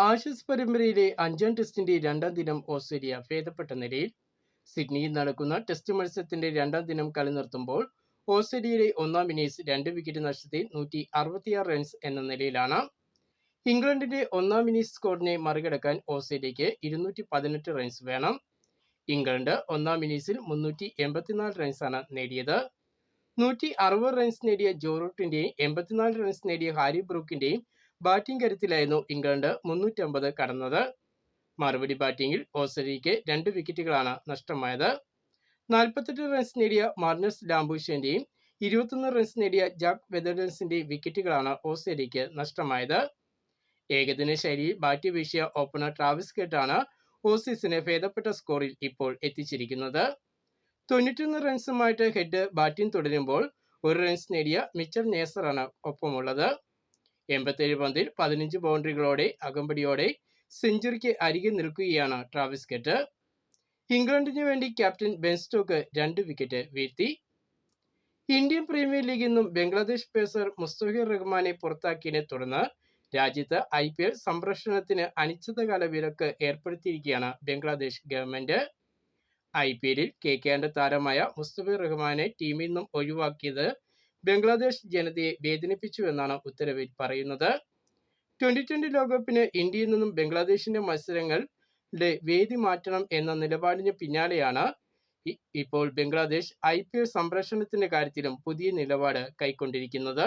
Ashes പരമ്പരയിലെ അഞ്ചാം ടെസ്റ്റിന്റെ രണ്ടാം ദിനം ഓസ്ട്രേലിയ ഭേദപ്പെട്ട നിലയിൽ സിഡ്നിയിൽ നടക്കുന്ന ടെസ്റ്റ് മത്സരത്തിന്റെ രണ്ടാം ദിനം കളി നിർത്തുമ്പോൾ ഓസ്ട്രേലിയയുടെ ഒന്നാം ഇന്നിംഗ്സ് രണ്ട് വിക്കറ്റ് നഷ്ടത്തിൽ നൂറ്റി അറുപത്തിയാറ് റൺസ് എന്ന നിലയിലാണ്. ഇംഗ്ലണ്ടിന്റെ ഒന്നാം ഇന്നിംഗ്സ് സ്കോറിനെ മറികടക്കാൻ ഓസ്ട്രേലിയയ്ക്ക് ഇരുന്നൂറ്റി പതിനെട്ട് റൺസ് വേണം. ഇംഗ്ലണ്ട് ഒന്നാം ഇന്നിംഗ്സിൽ മുന്നൂറ്റി എൺപത്തിനാല് റൺസാണ് നേടിയത്. നൂറ്റി അറുപത് റൺസ് നേടിയ ജോറൂട്ടിന്റെയും എൺപത്തിനാല് റൺസ് നേടിയ ഹാരി ബ്രൂക്കിന്റെയും ബാറ്റിംഗ് കരുത്തിലായിരുന്നു ഇംഗ്ലണ്ട് മുന്നൂറ്റമ്പത് കടന്നത്. മറുപടി ബാറ്റിംഗിൽ ഓസ്ട്രേലിയയ്ക്ക് രണ്ട് വിക്കറ്റുകളാണ് നഷ്ടമായത്. നാൽപ്പത്തെട്ട് റൺസ് നേടിയ മാർനസ് ഡാംബൂഷന്റെയും ഇരുപത്തൊന്ന് റൺസ് നേടിയ ജാക്ക് വെതർഡൻസിന്റെയും വിക്കറ്റുകളാണ് ഓസ്ട്രേലിയയ്ക്ക് നഷ്ടമായത്. ഏകദിന ശൈലിയിൽ ബാറ്റ് വീശിയ ഓപ്പണർ ട്രാവിസ് കെട്ടാണ് ഓസീസിനെ ഭേദപ്പെട്ട സ്കോറിൽ ഇപ്പോൾ എത്തിച്ചിരിക്കുന്നത്. തൊണ്ണൂറ്റൊന്ന് റൺസുമായിട്ട് ഹെഡ് ബാറ്റിംഗ് തുടരുമ്പോൾ ഒരു റൺസ് നേടിയ മിച്ചൽ നേസറാണ് ഒപ്പമുള്ളത്. എൺപത്തേഴ് പന്തിൽ പതിനഞ്ച് ബൗണ്ടറികളോടെ അകമ്പടിയോടെ സെഞ്ചുറിക്ക് അരികെ നിൽക്കുകയാണ് ട്രാവിസ് കെറ്റ് ഇംഗ്ലണ്ടിന് വേണ്ടി ക്യാപ്റ്റൻ ബെൻ സ്റ്റോക്ക് രണ്ട് വിക്കറ്റ് വീഴ്ത്തി. ഇന്ത്യൻ പ്രീമിയർ ലീഗിൽ നിന്നും ബംഗ്ലാദേശ് പേസർ മുസ്തഫിർ റഹ്മാനെ പുറത്താക്കിയതിനെ തുടർന്ന് രാജ്യത്ത് ഐ പി എൽ സംപ്രേഷണത്തിന് അനിശ്ചിതകാല വിലക്ക് ഏർപ്പെടുത്തിയിരിക്കുകയാണ് ബംഗ്ലാദേശ് ഗവൺമെന്റ്. ഐ പി എല്ലിൽ കെ കെന്റെ താരമായ മുസ്തഫിർ റഹ്മാനെ ടീമിൽ നിന്നും ഒഴിവാക്കിയത് ബംഗ്ലാദേശ് ജനതയെ വേദനിപ്പിച്ചുവെന്നാണ് ഉത്തരവിൽ പറയുന്നത്. ട്വന്റി ട്വന്റി ലോകകപ്പിന് ഇന്ത്യയിൽ നിന്നും ബംഗ്ലാദേശിന്റെ മത്സരങ്ങളുടെ വേദി മാറ്റണം എന്ന നിലപാടിന് പിന്നാലെയാണ് ഇപ്പോൾ ബംഗ്ലാദേശ് ഐ പി എൽ സംരക്ഷണത്തിന്റെ കാര്യത്തിലും പുതിയ നിലപാട് കൈക്കൊണ്ടിരിക്കുന്നത്.